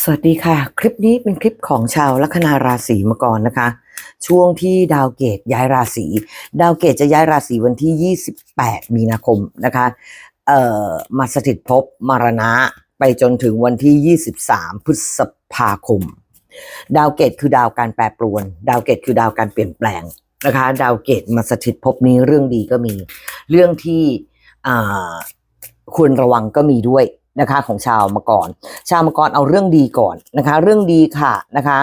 สวัสดีค่ะ คลิปนี้เป็นคลิปของชาวลัคนาราศีมาก่อนนะคะ ช่วงที่ดาวเกตย้ายราศีดาวเกตจะย้ายราศีวันที่ 28 มีนาคมนะคะเอ่อมาสถิตภพมรณะไปจนถึงวันที่ 23 พฤษภาคม ดาวเกตคือดาวการแปรปรวน ดาวเกตคือดาวการเปลี่ยนแปลงนะคะ ดาวเกตมาสถิตภพนี้เรื่องดีก็มี เรื่องที่ควรระวังก็มีด้วย นะคะของชาวมังกร ชาวมังกรเอาเรื่องดีก่อนนะคะ เรื่องดีค่ะนะคะ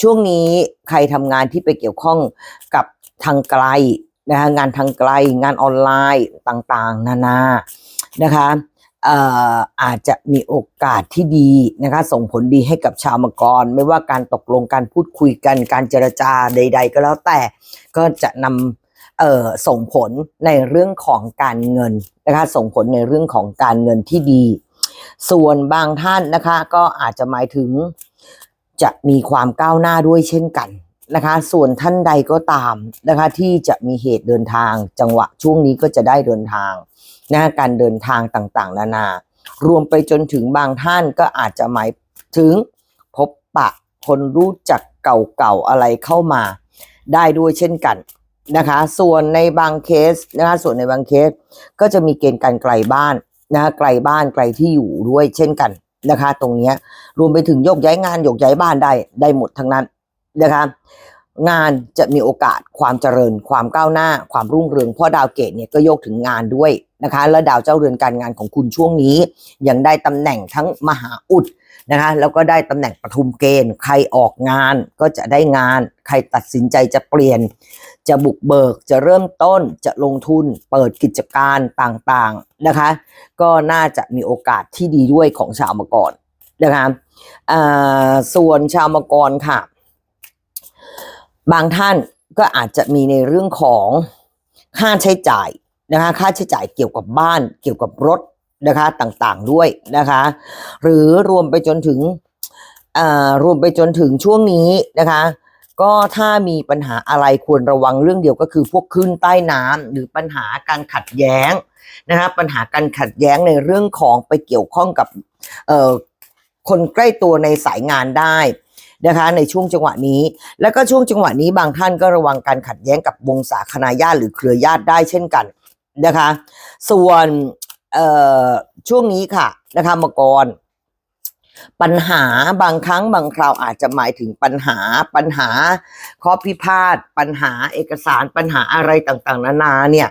ช่วงนี้ใครทำงานที่ไปเกี่ยวข้องกับทางไกลนะคะงานทางไกลงานออนไลน์ต่างๆ นานานะคะเอ่ออาจจะมีโอกาสที่ดีนะคะส่งผลดีให้กับชาวมังกร ไม่ว่าการตกลงการพูดคุยกันการเจรจาใด ๆ ก็แล้วแต่ก็จะนำเออส่งผลในเรื่องของการเงินนะคะส่งผลในเรื่องของการเงินที่ดี ส่วนบางท่านนะคะ ก็อาจจะหมายถึงจะมีความก้าวหน้าด้วยเช่นกันนะคะ ส่วนท่านใดก็ตามนะคะ ที่จะมีเหตุเดินทาง จังหวะช่วงนี้ก็จะได้เดินทางนะการเดินทางต่างๆ นานารวมไปจนถึงบางท่านก็อาจจะหมายถึงพบปะคนรู้จักเก่าๆอะไรเข้ามาได้ด้วยเช่นกันนะคะ ส่วนในบางเคสนะคะส่วนในบางเคสก็จะมีเกณฑ์การไกลบ้าน นะไกลบ้านไกลที่อยู่ด้วยเช่นกันนะคะ ตรงนี้รวมไปถึงโยกย้ายงานโยกย้ายบ้านได้ได้หมดทั้งนั้นนะคะงานจะมีโอกาสความเจริญ ความก้าวหน้า ความรุ่งเรืองเพราะดาวเกตเนี่ยก็โยกถึงงานด้วยนะคะแล้วดาวเจ้าเรือนการงานของคุณช่วงนี้ ยังได้ตำแหน่งทั้งมหาอุดนะคะแล้วก็ได้ตำแหน่งปทุมเกณฑ์ ใครออกงานก็จะได้งาน ใครตัดสินใจจะเปลี่ยน จะบุกเบิกจะเริ่มต้นจะลงทุนเปิดกิจการต่างๆนะคะ ก็น่าจะมีโอกาสที่ดีด้วยของชาวมังกรนะคะส่วนชาวมังกรค่ะ บางท่านก็อาจจะมีในเรื่องของค่าใช้จ่ายนะคะค่าใช้จ่ายเกี่ยวกับบ้านเกี่ยวกับรถนะคะต่างๆด้วยนะคะ หรือรวมไปจนถึงรวมไปจนถึงช่วงนี้นะคะ ก็ถ้ามีปัญหาอะไรควรระวังเรื่องเดียวก็คือพวกขึ้นใต้น้ำหรือปัญหาการขัดแย้งนะคะปัญหาการขัดแย้งในเรื่องของไปเกี่ยวข้องกับเอ่อคนใกล้ตัวในสายงานได้นะคะในช่วงจังหวะนี้ แล้วก็ช่วงจังหวะนี้บางท่านก็ระวังการขัดแย้งกับวงศาคณาญาติหรือเครือญาติได้เช่นกันนะคะ ส่วนช่วงนี้ค่ะนะคะมกร ปัญหาบางครั้งบางคราวอาจจะหมายถึงปัญหา ปัญหาข้อพิพาทปัญหาเอกสารปัญหาอะไรต่างๆ นานาเนี่ย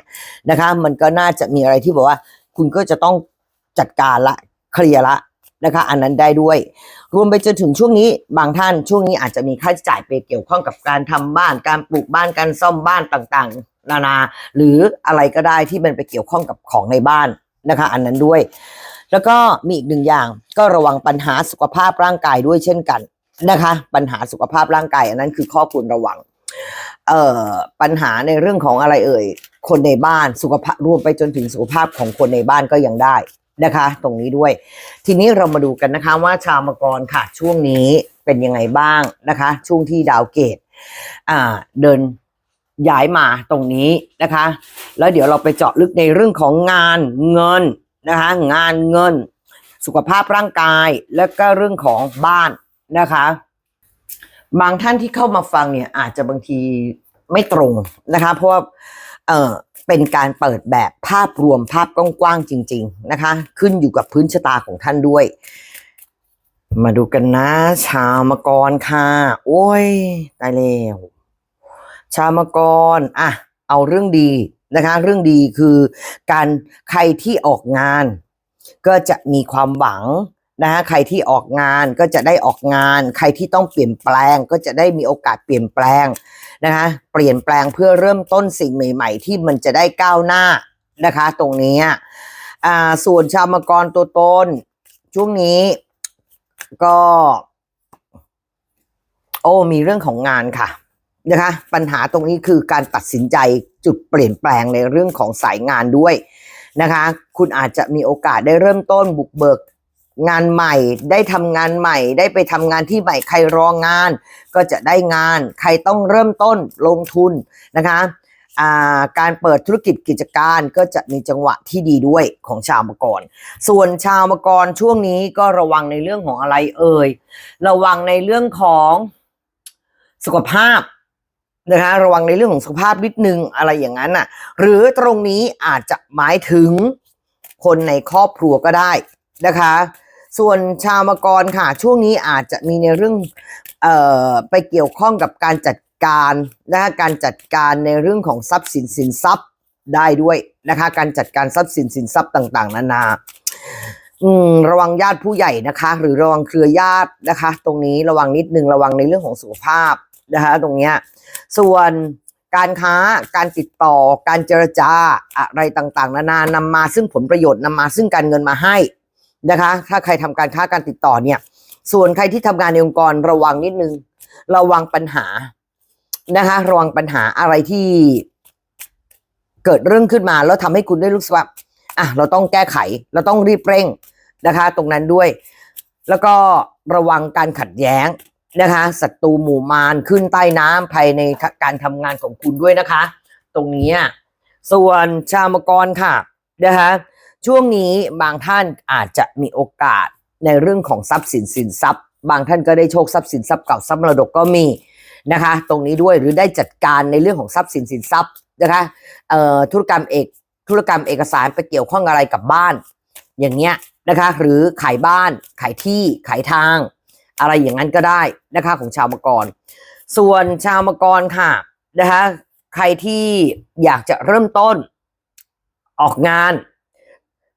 นะคะ มันก็น่าจะมีอะไรที่บอกว่า คุณก็จะต้องจัดการละเคลียร์ละนะคะ อันนั้นได้ด้วย รวมไปจนถึงช่วงนี้บางท่านช่วงนี้อาจจะมีค่าใช้จ่ายไปเกี่ยวข้องกับการทำบ้าน การปลูกบ้านการซ่อมบ้านต่างๆ นานา หรืออะไรก็ได้ที่มันไปเกี่ยวข้องกับของในบ้านนะคะ อันนั้นด้วย แล้วก็มีอีกหนึ่งอย่างก็ระวังปัญหาสุขภาพร่างกายด้วยเช่นกันนะคะ ปัญหาสุขภาพร่างกายอันนั้นคือข้อควรระวัง เอ่อปัญหาในเรื่องของอะไรเอ่ย คนในบ้านสุขภาพรวมไปจนถึงสุขภาพของคนในบ้านก็ยังได้นะคะ ตรงนี้ด้วย ทีนี้เรามาดูกันนะคะว่าชาวมังกรค่ะ ช่วงนี้เป็นยังไงบ้างนะคะ ช่วงที่ดาวเกตอ่าเดินย้ายมาตรงนี้นะคะ แล้วเดี๋ยวเราไปเจาะลึกในเรื่องของงานเงิน นะคะงานเงิน สุขภาพร่างกายแล้วก็เรื่องของบ้านนะคะ บางท่านที่เข้ามาฟังเนี่ยอาจจะบางทีไม่ตรงนะคะ เพราะว่าเออเป็นการเปิดแบบภาพรวมภาพกว้างๆจริง ๆนะคะ ขึ้นอยู่กับพื้นชะตาของท่านด้วย มาดูกันนะ ชาวมกรค่ะ โอ้ยตายแล้วชาวมกรอะเอาเรื่องดี นะคะ เรื่องดีคือการใครที่ออกงาน ก็จะมีความหวังนะคะใครที่ออกงานก็จะได้ออกงาน ใครที่ต้องเปลี่ยนแปลงก็จะได้มีโอกาสเปลี่ยนแปลงนะคะเปลี่ยนแปลงเพื่อเริ่มต้นสิ่งใหม่ ๆ ที่มันจะได้ก้าวหน้านะคะ ตรงนี้อ่าส่วนชาวมังกรตัวตนช่วงนี้ก็ โอ้มีเรื่องของงานค่ะ นะคะ ปัญหาตรงนี้คือการตัดสินใจจุดเปลี่ยนแปลงในเรื่องของสายงานด้วยนะคะ คุณอาจจะมีโอกาสได้เริ่มต้นบุกเบิกงานใหม่ ได้ทำงานใหม่ ได้ไปทำงานที่ใหม่ใครรองาน ก็จะได้งาน ใครต้องเริ่มต้นลงทุนนะคะาการเปิดธุรกิจกิจการก็จะมีจังหวะที่ดีด้วยของชาวมังกร ส่วนชาวมังกรช่วงนี้ก็ระวังในเรื่องของอะไรเอ่ย ระวังในเรื่องของสุขภาพ นะคะระวังในเรื่องของสุขภาพนิดนึงอะไรอย่างนั้นน่ะ หรือตรงนี้อาจจะหมายถึงคนในครอบครัวก็ได้นะคะ ส่วนชาวมังกรค่ะ ช่วงนี้อาจจะมีในเรื่องเอ่อไปเกี่ยวข้องกับการจัดการนะคะการจัดการในเรื่องของทรัพย์สินสินทรัพย์ได้ด้วยนะคะ การจัดการทรัพย์สินสินทรัพย์ต่างๆ นานาอืมระวังญาติผู้ใหญ่นะคะ หรือระวังเครือญาตินะคะ ตรงนี้ระวังนิดนึงระวังในเรื่องของสุขภาพ นะคะตรงเนี้ยส่วนการค้าการติดต่อการเจรจาอะไรต่างๆ นานานำมาซึ่งผลประโยชน์นำมาซึ่งการเงินมาให้นะคะ ถ้าใครทำการค้าการติดต่อเนี่ย ส่วนใครที่ทำงานในองค์กรระวังนิดนึง ระวังปัญหานะคะ ระวังปัญหาอะไรที่เกิดเรื่องขึ้นมาแล้วทำให้คุณได้รู้สึกว่าอะเราต้องแก้ไข เราต้องรีบเร่งนะคะ ตรงนั้นด้วย แล้วก็ระวังการขัดแย้ง นะคะศัตรูหมู่มารขึ้นใต้น้ำภายในการทำงานของคุณด้วยนะคะ ตรงนี้ส่วนชาวมงกรค่ะนะคะช่วงนี้บางท่านอาจจะมีโอกาสในเรื่องของทรัพย์สินสินทรัพย์ บางท่านก็ได้โชคทรัพย์สินทรัพย์เก่าทรัพย์มรดกก็มีนะคะ ตรงนี้ด้วยหรือได้จัดการในเรื่องของทรัพย์สินสินทรัพย์นะคะเอ่อธุรกรรมเอกธุรกรรมเอกสารไปเกี่ยวข้องอะไรกับบ้าน อย่างเงี้ยนะคะ หรือขายบ้านขายที่ขายทาง อะไรอย่างนั้นก็ได้นะคะของชาวมังกร ส่วนชาวมังกรค่ะนะคะใครที่อยากจะเริ่มต้นออกงาน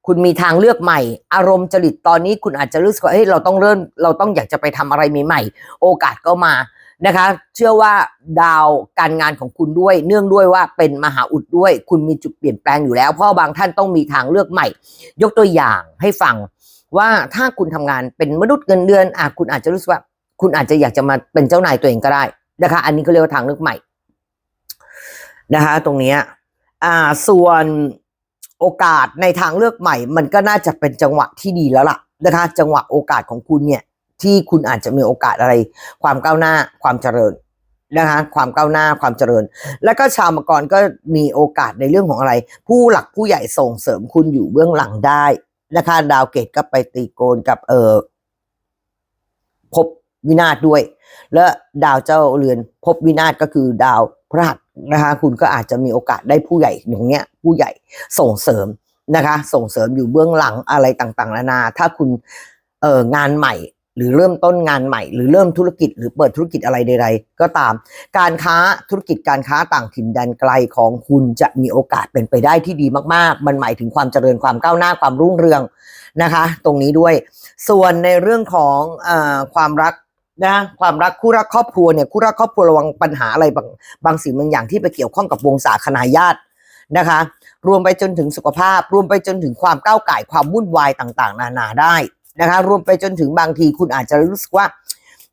คุณมีทางเลือกใหม่ อารมณ์จริตตอนนี้คุณอาจจะรู้สึกว่าเฮ้ยเราต้องเริ่มเราต้องอยากจะไปทำอะไรใหม่ๆโอกาสก็มานะคะ เชื่อว่าดาวการงานของคุณด้วย เนื่องด้วยว่าเป็นมหาอุดด้วย คุณมีจุดเปลี่ยนแปลงอยู่แล้ว เพราะบางท่านต้องมีทางเลือกใหม่ ยกตัวอย่างให้ฟัง ว่าถ้าคุณทำงานเป็นมนุษย์เงินเดือนอะคุณอาจจะรู้สึกว่า คุณอาจจะอยากจะมาเป็นเจ้านายตัวเองก็ได้นะคะ อันนี้เขาเรียกว่าทางเลือกใหม่นะคะ ตรงนี้อ่าส่วนโอกาสในทางเลือกใหม่ มันก็น่าจะเป็นจังหวะที่ดีแล้วล่ะนะคะ จังหวะโอกาสของคุณเนี่ย ที่คุณอาจจะมีโอกาสอะไร ความก้าวหน้าความเจริญนะคะความก้าวหน้าความเจริญ แล้วก็ชาวมังกรก็มีโอกาสในเรื่องของอะไร ผู้หลักผู้ใหญ่ส่งเสริมคุณอยู่เบื้องหลังได้ นะคะ ดาวเกตก็ไปตีโกนกับเออภพวินาศด้วย และดาวเจ้าเรือนภพวินาศก็คือดาวพระหัสนะคะ คุณก็อาจจะมีโอกาสได้ผู้ใหญ่อย่างเนี้ย ผู้ใหญ่ส่งเสริมนะคะ ส่งเสริมอยู่เบื้องหลังอะไรต่างๆนานา ถ้าคุณเอองานใหม่ หรือเริ่มต้นงานใหม่ หรือเริ่มธุรกิจ หรือเปิดธุรกิจอะไรใด ๆ ก็ตาม การค้าธุรกิจการค้าต่างถิ่นแดนไกลของคุณจะมีโอกาสเป็นไปได้ที่ดีมากๆ มันหมายถึงความเจริญความก้าวหน้าความรุ่งเรืองนะคะ ตรงนี้ด้วย ส่วนในเรื่องของอความรักนะความรักคู่รักครอบครัวเนี่ยคู่รักครอบครัวระวังปัญหาอะไรบางบางสิ่งบางอย่างที่ไปเกี่ยวข้องกับวงศาคณาญาตินะคะ รวมไปจนถึงสุขภาพ รวมไปจนถึงความก้าวไก่ความวุ่นวายต่าง ๆ นานาได้ นะคะ รวมไปจนถึงบางทีคุณอาจจะรู้สึกว่า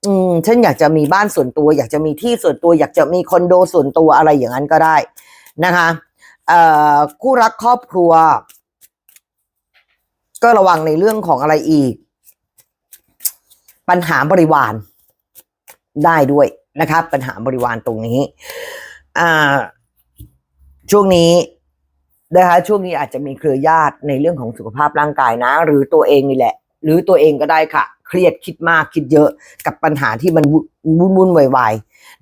อืมฉันอยากจะมีบ้านส่วนตัว อยากจะมีที่ส่วนตัว อยากจะมีคอนโดส่วนตัวอะไรอย่างนั้นก็ได้นะคะเอ่อคู่รักครอบครัว ก็ระวังในเรื่องของอะไรอีก ปัญหาบริวารได้ด้วยนะครับ ปัญหาบริวารตรงนี้อ่าช่วงนี้นะคะช่วงนี้อาจจะมีเครือญาติในเรื่องของสุขภาพร่างกายนะ หรือตัวเองนี่แหละ หรือตัวเองก็ได้ค่ะ เครียดคิดมากคิดเยอะกับปัญหาที่มันวุ่นวุ่นวายวาย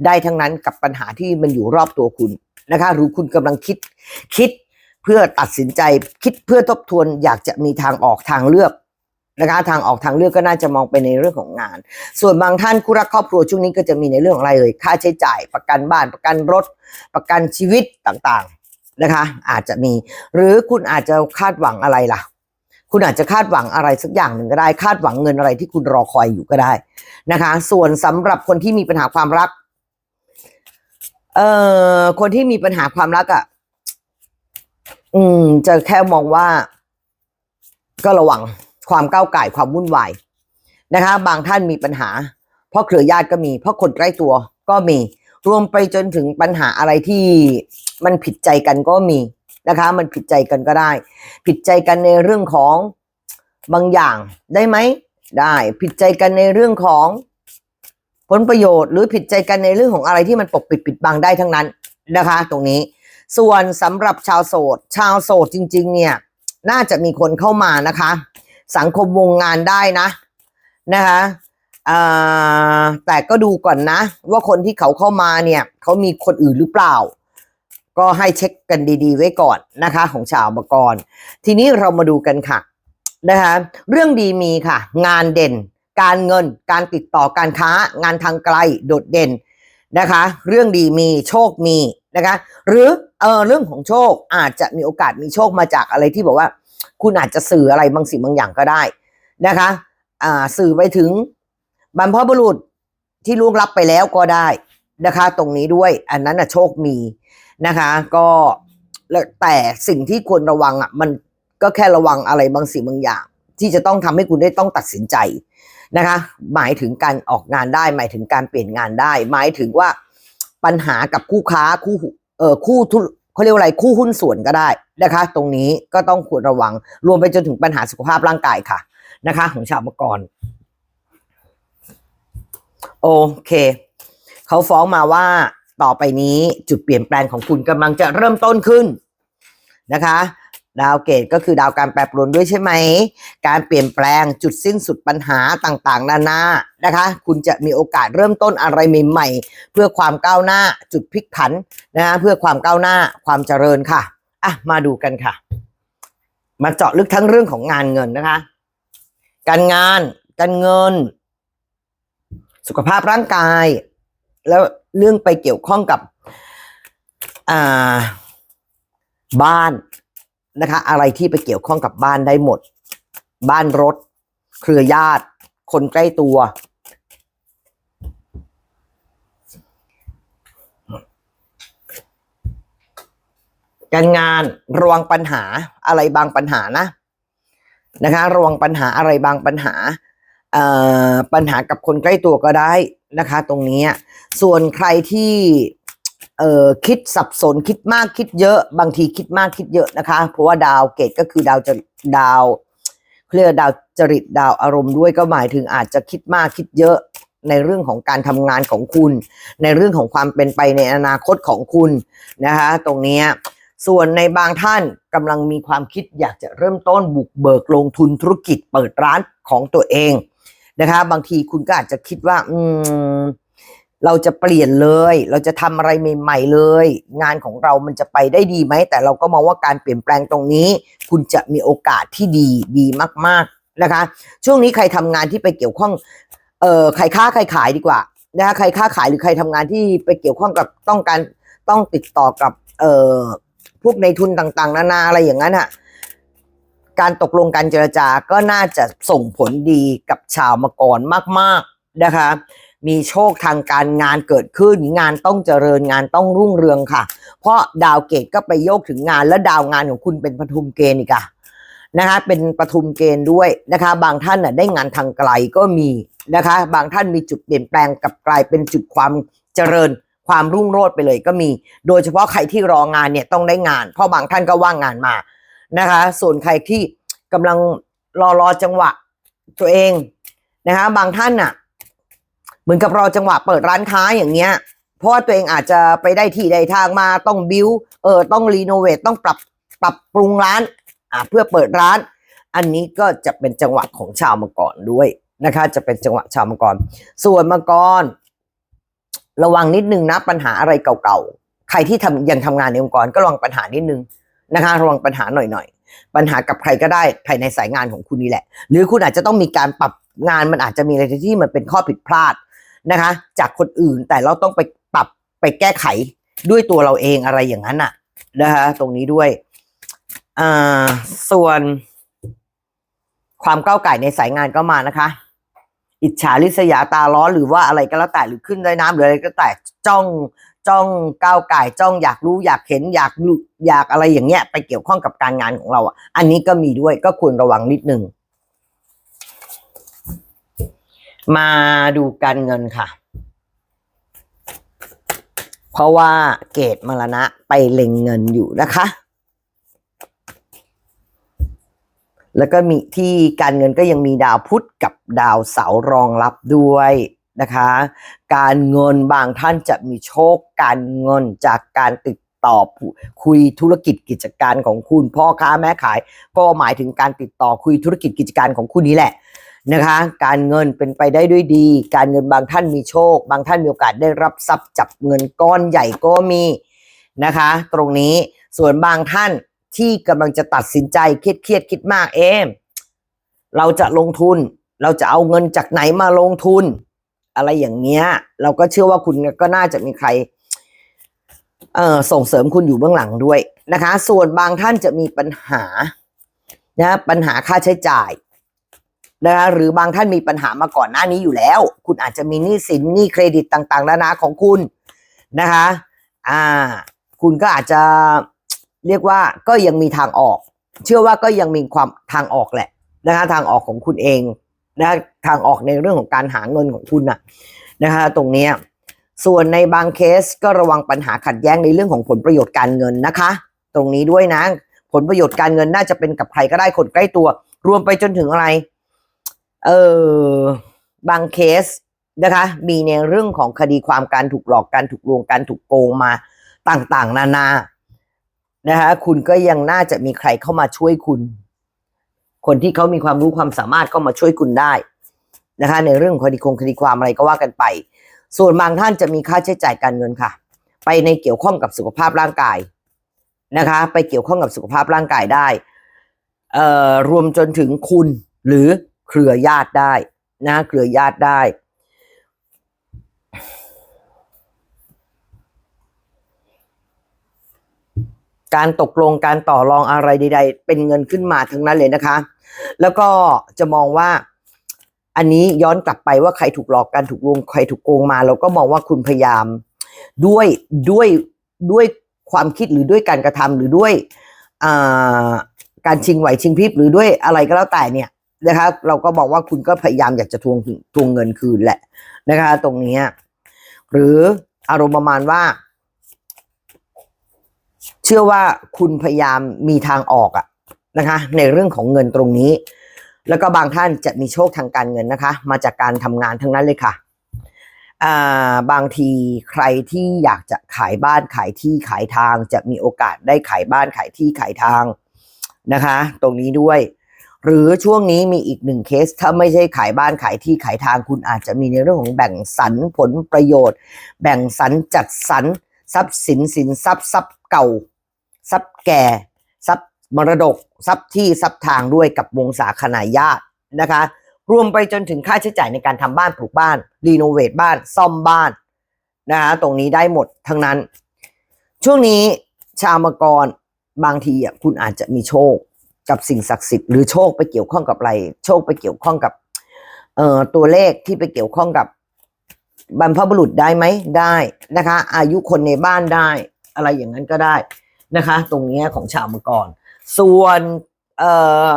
ได้ทั้งนั้นกับปัญหาที่มันอยู่รอบตัวคุณนะคะ หรือคุณกำลังคิดคิดเพื่อตัดสินใจคิดเพื่อทบทวนอยากจะมีทางออกทางเลือกนะคะทางออกทางเลือกก็น่าจะมองไปในเรื่องของงาน ส่วนบางท่านคู่รักครอบครัวช่วงนี้ก็จะมีในเรื่องของอะไรเลย ค่าใช้จ่ายประกันบ้านประกันรถ ประกันชีวิตต่างๆนะคะ อาจจะมี หรือคุณอาจจะคาดหวังอะไรล่ะ คุณอาจจะคาดหวังอะไรสักอย่างหนึ่งก็ได้ คาดหวังเงินอะไรที่คุณรอคอยอยู่ก็ได้นะคะ ส่วนสำหรับคนที่มีปัญหาความรัก เอ่อคนที่มีปัญหาความรักอะ่ะ อืม จะแค่มองว่า ก็ระวังความก้าวไก่ความวุ่นวายนะคะ บางท่านมีปัญหา เพราะเครือญาติก็มี เพราะคนใกล้ตัวก็มี รวมไปจนถึงปัญหาอะไรที่มันผิดใจกันก็มี นะคะ มันผิดใจกันก็ได้ ผิดใจกันในเรื่องของบางอย่างได้ไหมได้ผิดใจกันในเรื่องของผลประโยชน์ หรือผิดใจกันในเรื่องของอะไรที่มันปกปิดปิดบังได้ทั้งนั้นนะคะ ตรงนี้ ส่วนสำหรับชาวโสด ชาวโสดจริง ๆ เนี่ย น่าจะมีคนเข้ามานะคะ สังคมวงงานได้นะนะคะแต่ก็ดูก่อนนะ ว่าคนที่เขาเข้ามาเนี่ย เขามีคนอื่นหรือเปล่า ก็ให้เช็คกันดี ๆ ไว้ก่อนนะคะ ของชาวมกร ทีนี้เรามาดูกันค่ะนะคะเรื่องดีมีค่ะ งานเด่น การเงิน การติดต่อการค้า งานทางไกลโดดเด่นนะคะ เรื่องดีมีโชคมีนะคะ หรือเออเรื่องของโชคอาจจะมีโอกาสมีโชคมาจากอะไรที่บอกว่า คุณอาจจะสื่ออะไรบางสิ่งบางอย่างก็ได้นะคะอ่าสื่อไปถึงบรรพบุรุษที่ล่วงลับไปแล้วก็ได้นะคะ ตรงนี้ด้วยอันนั้นนะโชคมี นะคะ ก็แล้วแต่สิ่งที่ควรระวังอะมันก็แค่ระวังอะไรบางสิ่งบางอย่าง ที่จะต้องทำให้คุณได้ต้องตัดสินใจนะคะ หมายถึงการออกงานได้ หมายถึงการเปลี่ยนงานได้ หมายถึงว่าปัญหากับคู่ค้าคู่เอ่อคู่ทุเขาเรียกว่าอะไรคู่หุ้นส่วนก็ได้นะคะ ตรงนี้ก็ต้องควรระวังรวมไปจนถึงปัญหาสุขภาพร่างกายค่ะนะคะ ของชาวมกรโอเค เขาฟ้องมาว่า ต่อไปนี้จุดเปลี่ยนแปลงของคุณกำลังจะเริ่มต้นขึ้นนะคะ ดาวเกตก็คือดาวการแปรปรวนด้วยใช่ไหม การเปลี่ยนแปลงจุดสิ้นสุดปัญหาต่างๆ นานานะคะ คุณจะมีโอกาสเริ่มต้นอะไรใหม่ๆ เพื่อความก้าวหน้าจุดพลิกผันนะคะเพื่อความก้าวหน้าความเจริญค่ะอะมาดูกันค่ะ มาเจาะลึกทั้งเรื่องของงานเงินนะคะ การงาน การเงิน สุขภาพร่างกาย แล้ว เรื่องไปเกี่ยวข้องกับอ่าบ้านนะคะ อะไรที่ไปเกี่ยวข้องกับบ้านได้หมด บ้านรถ เครือญาติ คนใกล้ตัว การงานระวังปัญหาอะไรบางปัญหานะนะคะ ระวังปัญหาอะไรบางปัญหา ปัญหากับคนใกล้ตัวก็ได้นะคะ ตรงนี้ ส่วนใครที่คิดสับสนคิดมากคิดเยอะบางทีคิดมากคิดเยอะนะคะ เพราะว่าดาวเกตก็คือดาวจะดาวเขาเรียกว่าดาวจริตดาวอารมณ์ด้วยก็หมายถึงอาจจะคิดมากคิดเยอะในเรื่องของการทำงานของคุณ ในเรื่องของความเป็นไปในอนาคตของคุณนะคะ ตรงนี้ส่วนในบางท่านกำลังมีความคิดอยากจะเริ่มต้นบุกเบิกลงทุนธุรกิจเปิดร้านของตัวเอง นะคะ บางทีคุณก็อาจจะคิดว่า อืม เราจะเปลี่ยนเลย เราจะทำอะไรใหม่ๆเลย งานของเรามันจะไปได้ดีไหม แต่เราก็มองว่าการเปลี่ยนแปลงตรงนี้ คุณจะมีโอกาสที่ดีดีมาก ๆนะคะ ช่วงนี้ใครทำงานที่ไปเกี่ยวข้อง เอ่อใครค้าใครขายดีกว่านะคะใครค้าขายหรือใครทำงานที่ไปเกี่ยวข้องกับต้องการต้องติดต่อกับ เอ่อพวกในทุนต่างๆ นานาอะไรอย่างนั้นอะ การตกลงการเจรจาก็น่าจะส่งผลดีกับชาวมกรมาก ๆนะคะ มีโชคทางการงานเกิดขึ้น งานต้องเจริญงานต้องรุ่งเรืองค่ะ เพราะดาวเกตก็ไปโยกถึงงานและดาวงานของคุณเป็นปฐุมเกณฑ์อีกอะนะคะเป็นปฐุมเกณฑ์ด้วยนะคะ บางท่านน่ะได้งานทางไกลก็มีนะคะ บางท่านมีจุดเปลี่ยนแปลงกับกลายเป็นจุดความเจริญความรุ่งโรจน์ไปเลยก็มี โดยเฉพาะใครที่รองานเนี่ยต้องได้งาน เพราะบางท่านก็ว่างงานมา นะคะ ส่วนใครที่กำลังรอรอจังหวะตัวเองนะคะ บางท่านน่ะ เหมือนกับรอจังหวะเปิดร้านค้าอย่างเงี้ย เพราะว่าตัวเองอาจจะไปได้ที่ได้ทางมาต้องบิวเออต้องรีโนเวทต้องปรับปรับปรุงร้านอ่าเพื่อเปิดร้าน อันนี้ก็จะเป็นจังหวะของชาวมังกรด้วยนะคะ จะเป็นจังหวะชาวมังกร ส่วนมังกร ระวังนิดนึงนะปัญหาอะไรเก่าๆใครที่ทำยังทำงานในองค์กรก็ระวังปัญหานิดนึง นะคะระวังปัญหาหน่อยๆ ปัญหากับใครก็ได้ภายในสายงานของคุณนี่แหละ หรือคุณอาจจะต้องมีการปรับงานมันอาจจะมีอะไรที่มันเป็นข้อผิดพลาดนะคะ จากคนอื่นแต่เราต้องไปปรับไปแก้ไขด้วยตัวเราเองอะไรอย่างนั้นน่ะนะคะตรงนี้ด้วยอ่าส่วน ความก้าวไก่ในสายงานก็มานะคะ อิจฉาริษยาตาล้อหรือว่าอะไรก็แล้วแต่หรือขึ้นด้น้ำหรืออะไรก็แต่จ้อง จ้องก้าวไก่จ้องอยากรู้อยากเห็นอยากอยากอะไรอย่างเงี้ย ไปเกี่ยวข้องกับการงานของเราอะ อันนี้ก็มีด้วยก็ควรระวังนิดนึงมาดูการเงินค่ะ เพราะว่าเกตมรณะไปเล็งเงินอยู่นะคะ แล้วก็มีที่การเงินก็ยังมีดาวพุธกับดาวเสารองรับด้วย นะคะ การเงินบางท่านจะมีโชคการเงินจากการติดต่อคุยธุรกิจกิจการของคุณ พ่อค้าแม่ขาย ก็หมายถึงการติดต่อคุยธุรกิจกิจการของคุณนี้แหละนะคะ การเงินเป็นไปได้ด้วยดี การเงินบางท่านมีโชค บางท่านมีโอกาสได้รับทรัพย์จับเงินก้อนใหญ่ก็มีนะคะ ตรงนี้ส่วนบางท่านที่กำลังจะตัดสินใจเครียดเครียดคิดมากเอมเราจะลงทุนเราจะเอาเงินจากไหนมาลงทุน อะไรอย่างเงี้ย เราก็เชื่อว่าคุณก็น่าจะมีใคร เอ่อส่งเสริมคุณอยู่เบื้องหลังด้วยนะคะ ส่วนบางท่านจะมีปัญหานะปัญหาค่าใช้จ่ายนะคะหรือบางท่านมีปัญหามาก่อนหน้านี้อยู่แล้ว คุณอาจจะมีหนี้สินหนี้เครดิตต่างๆนานาของคุณนะคะ อ่า คุณก็อาจจะเรียกว่าก็ยังมีทางออก เชื่อว่าก็ยังมีความทางออกแหละนะคะทางออกของคุณเองนะ ทางออกในเรื่องของการหาเงินของคุณนะนะคะ ตรงนี้ส่วนในบางเคสก็ระวังปัญหาขัดแย้งในเรื่องของผลประโยชน์การเงินนะคะ ตรงนี้ด้วยนะ ผลประโยชน์การเงินน่าจะเป็นกับใครก็ได้คนใกล้ตัว รวมไปจนถึงอะไร เออบางเคสนะคะ มีในเรื่องของคดีความการถูกหลอกการถูกลวงการถูกโกงมาต่างๆ นานานะคะคุณก็ยังน่าจะมีใครเข้ามาช่วยคุณ คนที่เขามีความรู้ความสามารถก็มาช่วยคุณได้ นะคะในเรื่องคดีคงคดีความอะไรก็ว่ากันไป ส่วนบางท่านจะมีค่าใช้จ่ายการเงินค่ะ ไปในเกี่ยวข้องกับสุขภาพร่างกายนะคะ ไปเกี่ยวข้องกับสุขภาพร่างกายได้เอ่อรวมจนถึงคุณหรือเครือญาติได้นะเครือญาติได้ การตกลงการต่อรองอะไรใด ๆ เป็นเงินขึ้นมาทั้งนั้นเลยนะคะ แล้วก็จะมองว่า อันนี้ย้อนกลับไปว่าใครถูกหลอกกันถูกลวงใครถูกโกงมาเราก็มองว่าคุณพยายาม ด้วยด้วยด้วยความคิดหรือด้วยการกระทำหรือด้วยการชิงไหวชิงพริบหรือด้วยอะไรก็แล้วแต่เนี่ยนะคะเราก็บอกว่าคุณก็พยายามอยากจะทวงทวงเงินคืนแหละนะคะ ตรงนี้ หรืออารมณ์ประมาณว่า เชื่อว่าคุณพยายามมีทางออกอะนะคะ ในเรื่องของเงินตรงนี้ แล้วก็บางท่านจะมีโชคทางการเงินนะคะ มาจากการทำงานทั้งนั้นเลยค่ะอ่าบางทีใครที่อยากจะขายบ้านขายที่ขายทาง จะมีโอกาสได้ขายบ้านขายที่ขายทางนะคะ ตรงนี้ด้วย หรือช่วงนี้มีอีกหนึ่งเคส ถ้าไม่ใช่ขายบ้านขายที่ขายทางคุณอาจจะมีในเรื่องของแบ่งสรรผลประโยชน์ แบ่งสรรจัดสรรทรัพย์สินสินทรัพย์ทรัพย์เก่าทรัพย์แก่ มรดกทรัพย์ที่ทรัพย์ทางด้วยกับวงศาคณาญาตินะคะ รวมไปจนถึงค่าใช้จ่ายในการทำบ้านปลูกบ้าน รีโนเวทบ้านซ่อมบ้านนะคะตรงนี้ได้หมดทั้งนั้น ช่วงนี้ชาวมังกรบางทีคุณอาจจะมีโชคกับสิ่งศักดิ์สิทธิ์หรือโชคไปเกี่ยวข้องกับอะไร โชคไปเกี่ยวข้องกับเอ่อตัวเลขที่ไปเกี่ยวข้องกับบรรพบุรุษได้ไหมได้นะคะ อายุคนในบ้านได้ อะไรอย่างนั้นก็ได้นะคะ ตรงนี้ของชาวมังกร ส่วนเอ่อ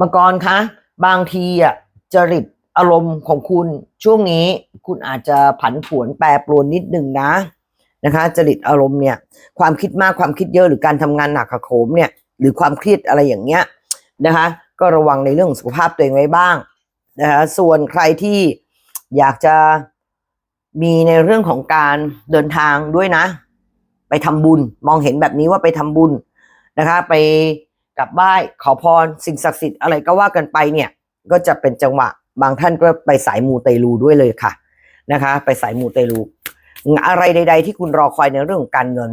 มังกรคะบางทีอะจริตอารมณ์ของคุณช่วงนี้คุณอาจจะผันผวนแปรปรวนนิดหนึ่งนะนะคะจริตอารมณ์เนี่ย ความคิดมากความคิดเยอะหรือการทำงานหนักขะโขมเนี่ย หรือความเครียดอะไรอย่างเงี้ยนะคะ ก็ระวังในเรื่องของสุขภาพตัวเองไว้บ้างนะคะส่วนใครที่อยากจะมีในเรื่องของการเดินทางด้วยนะ ไปทำบุญมองเห็นแบบนี้ว่าไปทำบุญ นะคะ ไปกลับไหว้ขอพรสิ่งศักดิ์สิทธิ์อะไรก็ว่ากันไปเนี่ย ก็จะเป็นจังหวะบางท่านก็ไปสายมูเตลูด้วยเลยค่ะนะคะ ไปสายมูเตลูอะไรใด ๆ ที่คุณรอคอยในเรื่องของการเงิน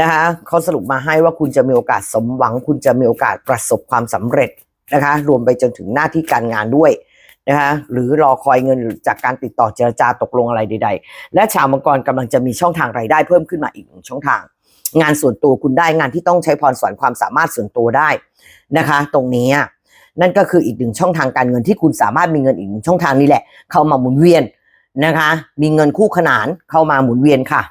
นะคะเขาสรุปมาให้ว่าคุณจะมีโอกาสสมหวัง คุณจะมีโอกาสประสบความสำเร็จนะคะ รวมไปจนถึงหน้าที่การงานด้วยนะคะหรือรอคอยเงินจากการติดต่อเจรจาตกลงอะไรใด ๆ และชาวมังกรกำลังจะมีช่องทางรายได้เพิ่มขึ้นมาอีกหนึ่งช่องทาง งานส่วนตัวคุณได้งานที่ต้องใช้พรสวรรค์ความสามารถส่วนตัวได้นะคะ ตรงนี้นั่นก็คืออีกหนึ่งช่องทางการเงินที่คุณสามารถมีเงินอีกหนึ่งช่องทางนี้แหละ เข้ามาหมุนเวียนนะคะ มีเงินคู่ขนานเข้ามาหมุนเวียนค่ะ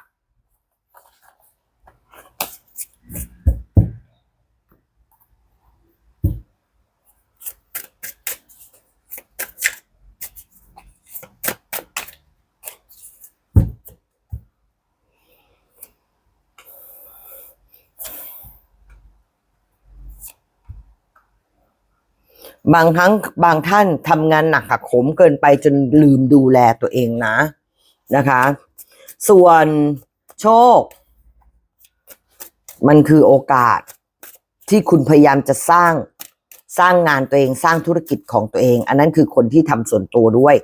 บางครั้งบางท่านทำงานหนักหักโหมเกินไปจนลืมดูแลตัวเองนะนะคะ ส่วนโชค มันคือโอกาสที่คุณพยายามจะสร้างสร้างงานตัวเองสร้างธุรกิจของตัวเอง อันนั้นคือคนที่ทำส่วนตัวด้วย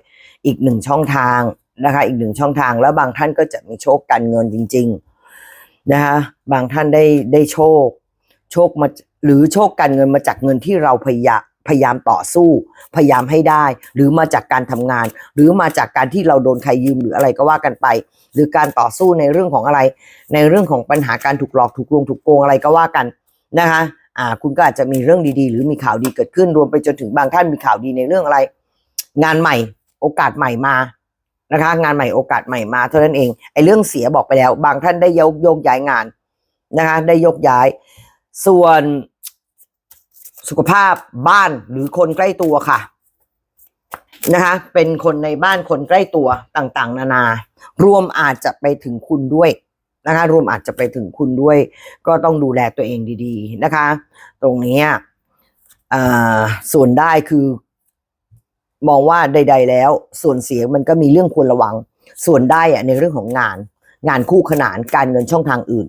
อีกหนึ่งช่องทางนะคะ อีกหนึ่งช่องทางแล้วบางท่านก็จะมีโชคการเงินจริง ๆนะคะบางท่านได้ได้โชค โชคมาหรือโชคการเงินมาจากเงินที่เราพยายาม พยายามต่อสู้ พยายามให้ได้ หรือมาจากการทำงาน หรือมาจากการที่เราโดนใครยืมหรืออะไรก็ว่ากันไป หรือการต่อสู้ในเรื่องของอะไร ในเรื่องของปัญหาการถูกหลอกถูกลวงถูกโกงอะไรก็ว่ากันนะคะอ่าคุณก็อาจจะมีเรื่องดีๆ หรือมีข่าวดีเกิดขึ้นรวมไปจนถึงบางท่านมีข่าวดีในเรื่องอะไร งานใหม่โอกาสใหม่มานะคะ งานใหม่โอกาสใหม่มาเท่านั้นเองไอ้เรื่องเสียบอกไปแล้ว บางท่านได้ยกโยกย้ายงานนะคะได้ยกย้าย ส่วน สุขภาพบ้านหรือคนใกล้ตัวค่ะนะคะเป็นคนในบ้านคนใกล้ตัวต่างๆ นานา รวมอาจจะไปถึงคุณด้วยนะคะรวมอาจจะไปถึงคุณด้วย ก็ต้องดูแลตัวเองดีๆนะคะ ตรงนี้ส่วนได้คือ มองว่าใด ๆ แล้ว ส่วนเสียมันก็มีเรื่องควรระวัง ส่วนได้อะในเรื่องของงาน งานคู่ขนานการเงินช่องทางอื่น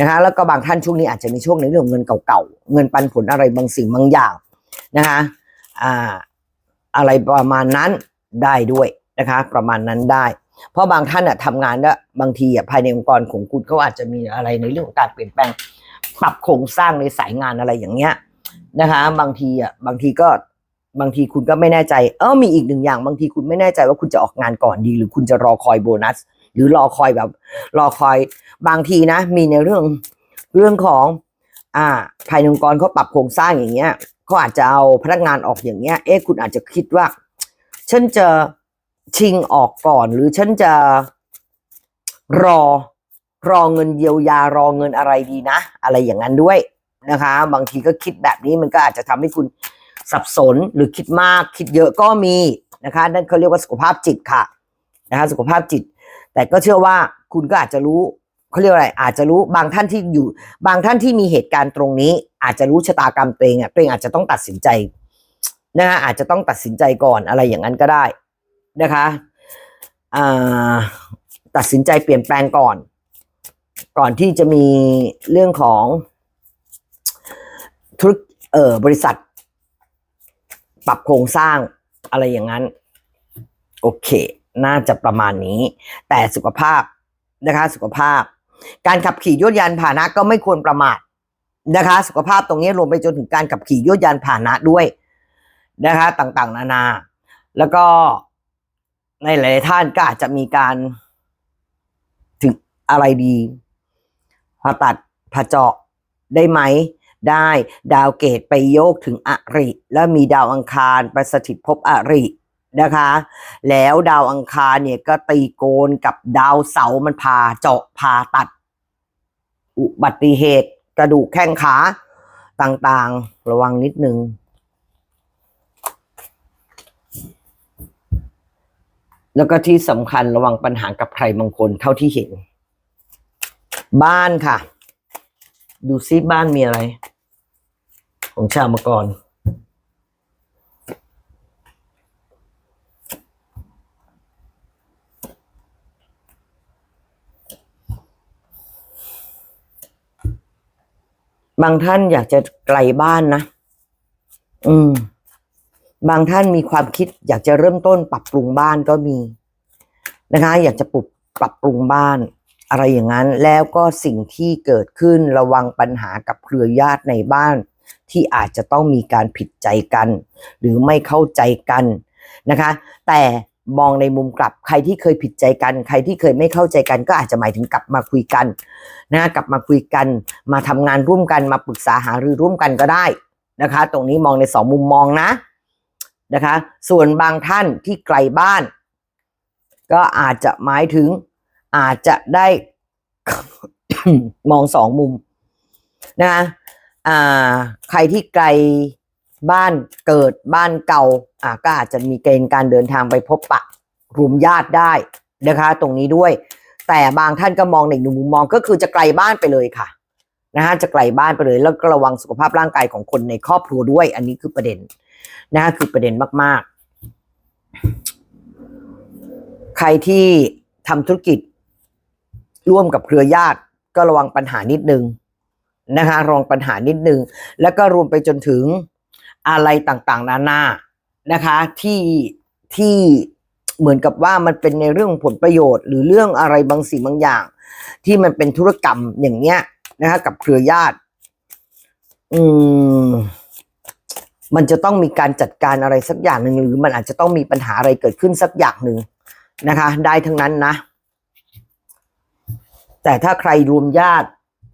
นะคะแล้วก็บางท่านช่วงนี้อาจจะมีช่วงในเรื่องเงินเก่าๆเงินปันผลอะไรบางสิ่งบางอย่างนะคะอ่าอะไรประมาณนั้นได้ด้วยนะคะ ประมาณนั้นได้ เพราะบางท่านอะทำงานแล้วบางทีอะภายในองค์กรของคุณเขาอาจจะมีอะไรในเรื่องของการเปลี่ยนแปลงปรับโครงสร้างในสายงานอะไรอย่างเงี้ยนะคะ บางทีอะบางทีก็บางทีคุณก็ไม่แน่ใจ เออมีอีกหนึ่งอย่าง บางทีคุณไม่แน่ใจว่าคุณจะออกงานก่อนดี หรือคุณจะรอคอยโบนัส หรือรอคอยแบบ รอคอยบางทีนะ มีในเรื่องเรื่องของ อ่า ภายในองค์กรเขาปรับโครงสร้างอย่างเงี้ยเขาอาจจะเอาพนักงานออกอย่างเงี้ย เอ๊ะคุณอาจจะคิดว่า ฉันจะชิงออกก่อน หรือฉันจะรอรอเงินเยียวยารอเงินอะไรดีนะ อะไรอย่างนั้นด้วยนะคะ บางทีก็คิดแบบนี้มันก็อาจจะทำให้คุณสับสนหรือคิดมากคิดเยอะก็มีนะคะ นั่นเขาเรียกว่าสุขภาพจิตค่ะนะคะ สุขภาพจิต แต่ก็เชื่อว่าคุณก็อาจจะรู้เขาเรียกว่าอะไร อาจจะรู้บางท่านที่อยู่ บางท่านที่มีเหตุการณ์ตรงนี้ อาจจะรู้ชะตากรรมตัวเองอะตัวเองอาจจะต้องตัดสินใจนะคะอาจจะต้องตัดสินใจก่อนอะไรอย่างนั้นก็ได้นะคะอ่าตัดสินใจเปลี่ยนแปลงก่อน ก่อนที่จะมีเรื่องของธุรกเอ่อบริษัท ปรับโครงสร้างอะไรอย่างนั้น โอเค น่าจะประมาณนี้ แต่สุขภาพนะคะสุขภาพ การขับขี่ยวดยานพาหนะก็ไม่ควรประมาทนะคะ สุขภาพตรงนี้รวมไปจนถึงการขับขี่ยวดยานพาหนะด้วยนะคะ ต่างๆ นานา แล้วก็ในหลายท่านก็อาจจะมีการถึงอะไรดีผ่าตัดผ่าเจาะได้ไหมได้ดาวเกตไปโยกถึงอริ แล้วมีดาวอังคารไปสถิตภพอริ นะคะ แล้วดาวอังคารเนี่ยก็ตีโกนกับดาวเสาร์มันพาเจาะพาตัด อุบัติเหตุกระดูกแข้งขาต่างๆ ระวังนิดนึงแล้วก็ที่สำคัญระวังปัญหากับใครบางคนเท่าที่เห็น บ้านค่ะ ดูซิบ้านมีอะไร ของชาวมกร บางท่านอยากจะไกลบ้านนะ อืม บางท่านมีความคิด อยากจะเริ่มต้นปรับปรุงบ้านก็มีนะคะ อยากจะปรับปรับปรุงบ้าน อะไรอย่างนั้น แล้วก็สิ่งที่เกิดขึ้นระวังปัญหากับเครือญาติในบ้าน ที่อาจจะต้องมีการผิดใจกัน หรือไม่เข้าใจกันนะคะ แต่ มองในมุมกลับ ใครที่เคยผิดใจกัน ใครที่เคยไม่เข้าใจกัน ก็อาจจะหมายถึงกลับมาคุยกันนะกลับมาคุยกัน มาทำงานร่วมกันมาปรึกษาหารือร่วมกันก็ได้นะคะ ตรงนี้มองในสองมุมมองนะนะคะ ส่วนบางท่านที่ไกลบ้าน ก็อาจจะหมายถึงอาจจะได้มองสองมุมนะคะอ่าใครที่ไกล บ้านเกิดบ้านเก่าอ่าก็อาจจะมีเกณฑ์การเดินทางไปพบปะรวมญาติได้นะคะ ตรงนี้ด้วย แต่บางท่านก็มองในมุมมองก็คือจะไกลบ้านไปเลยค่ะนะฮะจะไกลบ้านไปเลย แล้วก็ระวังสุขภาพร่างกายของคนในครอบครัวด้วย อันนี้คือประเด็นนะฮะคือประเด็นมาก ๆ ใครที่ทำธุรกิจ ร่วมกับเครือญาติก็ระวังปัญหานิดนึงนะคะระวังปัญหานิดนึง แล้วก็รวมไปจนถึง อะไรต่างๆ นานานะคะที่ที่เหมือนกับว่ามันเป็นในเรื่องผลประโยชน์ หรือเรื่องอะไรบางสิ่งบางอย่าง ที่มันเป็นธุรกรรมอย่างเนี้ยนะคะกับเครือญาติ อืมมันจะต้องมีการจัดการอะไรสักอย่างหนึ่งหรือมันอาจจะต้องมีปัญหาอะไรเกิดขึ้นสักอย่างหนึ่งนะคะ ได้ทั้งนั้นนะ แต่ถ้าใครรวมญาติ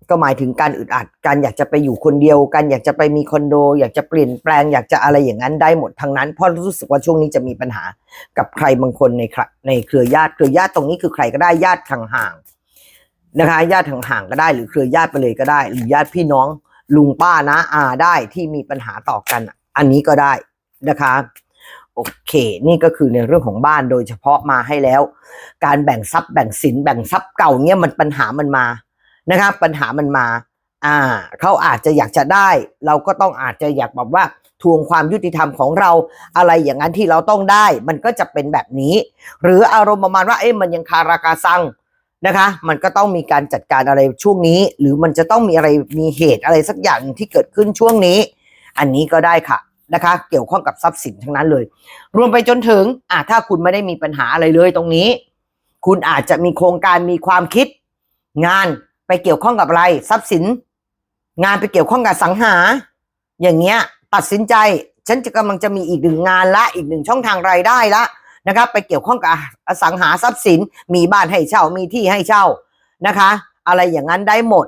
ก็หมายถึงการอึดอัดการอยากจะไปอยู่คนเดียวกันอยากจะไปมีคอนโด อยากจะเปลี่ยนแปลง อยากจะอะไรอย่างนั้นได้หมดทั้งนั้นเพราะรู้สึกว่าช่วงนี้จะมีปัญหากับใครบางคนในในเครือญาติเครือญาติตรงนี้คือใครก็ได้ญาติห่างๆนะคะ ญาติห่างๆก็ได้หรือเครือญาติไปเลยก็ได้ หรือญาติพี่น้องลุงป้านะอาได้ที่มีปัญหาต่อกัน อันนี้ก็ได้นะคะโอเค นี่ก็คือในเรื่องของบ้านโดยเฉพาะมาให้แล้ว การแบ่งทรัพย์แบ่งสินแบ่งทรัพย์เก่าเนี่ยมันปัญหามันมา นะครับ ปัญหามันมา อ่าเขาอาจจะอยากจะได้ เราก็ต้องอาจจะอยากแบบว่าทวงความยุติธรรมของเราอะไรอย่างนั้นที่เราต้องได้ มันก็จะเป็นแบบนี้ หรืออารมณ์ประมาณว่าเอ๊ะมันยังคาราคาซังนะคะ มันก็ต้องมีการจัดการอะไรช่วงนี้ หรือมันจะต้องมีอะไรมีเหตุอะไรสักอย่างหนึ่งที่เกิดขึ้นช่วงนี้ อันนี้ก็ได้ค่ะนะคะ เกี่ยวข้องกับทรัพย์สินทั้งนั้นเลย รวมไปจนถึงอ่าถ้าคุณไม่ได้มีปัญหาอะไรเลยตรงนี้ คุณอาจจะมีโครงการมีความคิด งาน ไปเกี่ยวข้องกับอะไร ทรัพย์สิน งานไปเกี่ยวข้องกับสังหา อย่างเงี้ย ตัดสินใจ ฉันจะกำลังจะมีอีกหนึ่งงานละ อีกหนึ่งช่องทางรายได้ละนะครับ ไปเกี่ยวข้องกับอสังหาทรัพย์สิน มีบ้านให้เช่า มีที่ให้เช่านะคะ อะไรอย่างนั้นได้หมด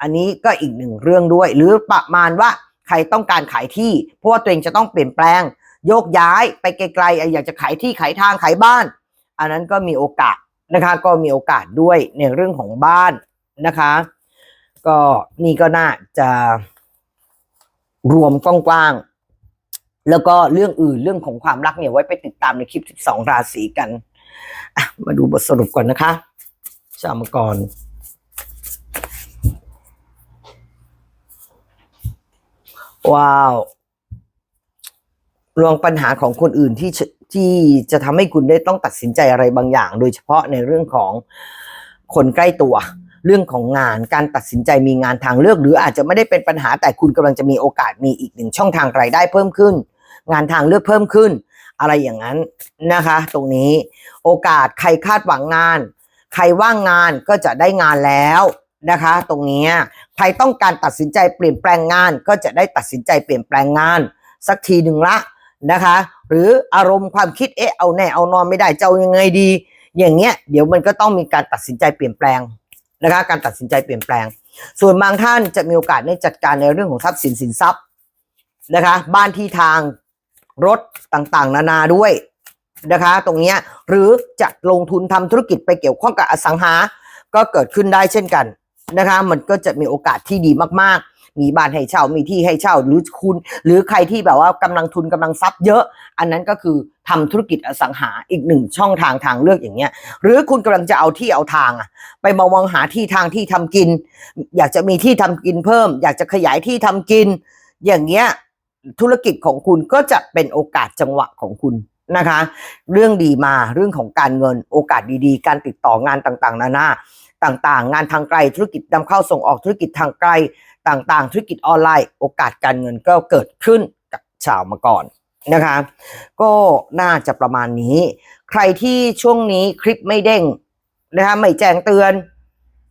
อันนี้ก็อีกหนึ่งเรื่องด้วย หรือประมาณว่าใครต้องการขายที่ เพราะว่าตัวเองจะต้องเปลี่ยนแปลง โยกย้ายไปไกลๆอะอยากจะขายที่ขายทางขายบ้าน อันนั้นก็มีโอกาสนะคะ ก็มีโอกาสด้วยในเรื่องของบ้าน นะคะ ก็นี่ก็น่าจะรวมกว้างๆ แล้วก็เรื่องอื่นเรื่องของความรักเนี่ยไว้ไปติดตามในคลิป 12 ราศีกัน มาดูบทสรุปก่อนนะคะ ชาวมังกรว้าวลองปัญหาของคนอื่นที่ที่จะทำให้คุณได้ต้องตัดสินใจอะไรบางอย่าง โดยเฉพาะในเรื่องของคนใกล้ตัว เรื่องของงานการตัดสินใจมีงานทางเลือก หรืออาจจะไม่ได้เป็นปัญหาแต่คุณกำลังจะมีโอกาสมีอีกหนึ่งช่องทางรายได้เพิ่มขึ้น งานทางเลือกเพิ่มขึ้น อะไรอย่างนั้นนะคะ ตรงนี้โอกาสใครคาดหวังงาน ใครว่างงานก็จะได้งานแล้วนะคะ ตรงนี้ใครต้องการตัดสินใจเปลี่ยนแปลงงาน ก็จะได้ตัดสินใจเปลี่ยนแปลงงาน สักทีหนึ่งละนะคะ หรืออารมณ์ความคิดเอ๊ะเอาแน่เอานอนไม่ได้จะเอายังไงดี อย่างเงี้ยเดี๋ยวมันก็ต้องมีการตัดสินใจเปลี่ยนแปลง นะคะการตัดสินใจเปลี่ยนแปลง ส่วนบางท่านจะมีโอกาสได้จัดการในเรื่องของทรัพย์สินสินทรัพย์นะคะ บ้านที่ทางรถต่างๆ นานาด้วยนะคะ ตรงนี้หรือจะลงทุนทำธุรกิจไปเกี่ยวข้องกับอสังหา ก็เกิดขึ้นได้เช่นกันนะคะ มันก็จะมีโอกาสที่ดีมากๆ มีบ้านให้เช่ามีที่ให้เช่าหรือคุณ หรือใครที่แบบว่ากำลังทุนกำลังทรัพย์เยอะ อันนั้นก็คือทำธุรกิจอสังหาอีกหนึ่งช่องทางทางเลือกอย่างเงี้ย หรือคุณกำลังจะเอาที่เอาทางอะไปมามองหาที่ทางที่ทำกิน อยากจะมีที่ทำกินเพิ่ม อยากจะขยายที่ทำกิน อย่างเงี้ยธุรกิจของคุณก็จะเป็นโอกาสจังหวะของคุณนะคะ เรื่องดีมาเรื่องของการเงินโอกาสดีๆ การติดต่องานต่างๆ นานาต่างๆ งานทางไกลธุรกิจนำเข้าส่งออกธุรกิจทางไกล ต่างๆ ธุรกิจออนไลน์ โอกาสการเงินก็เกิดขึ้นกับชาวมาก่อนนะคะ ก็น่าจะประมาณนี้ ใครที่ช่วงนี้คลิปไม่เด้งนะคะไม่แจ้งเตือน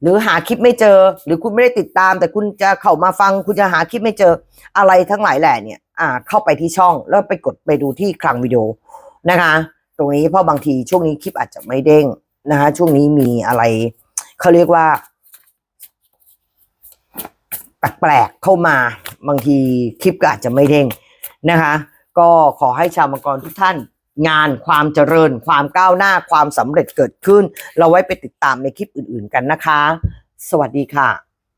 หรือหาคลิปไม่เจอ หรือคุณไม่ได้ติดตาม แต่คุณจะเข้ามาฟัง คุณจะหาคลิปไม่เจออะไรทั้งหลายแหล่เนี่ยอ่าเข้าไปที่ช่องแล้วไปกดไปดูที่คลังวิดีโอนะคะ ตรงนี้เพราะบางทีช่วงนี้คลิปอาจจะไม่เด้งนะคะช่วงนี้มีอะไรเขาเรียกว่า แปลกๆเข้ามา บางทีคลิปก็อาจจะไม่เด้งนะคะ ก็ขอให้ชาวมังกรทุกท่านงานความเจริญ ความก้าวหน้าความสำเร็จเกิดขึ้น เราไว้ไปติดตามในคลิปอื่นๆกันนะคะ สวัสดีค่ะ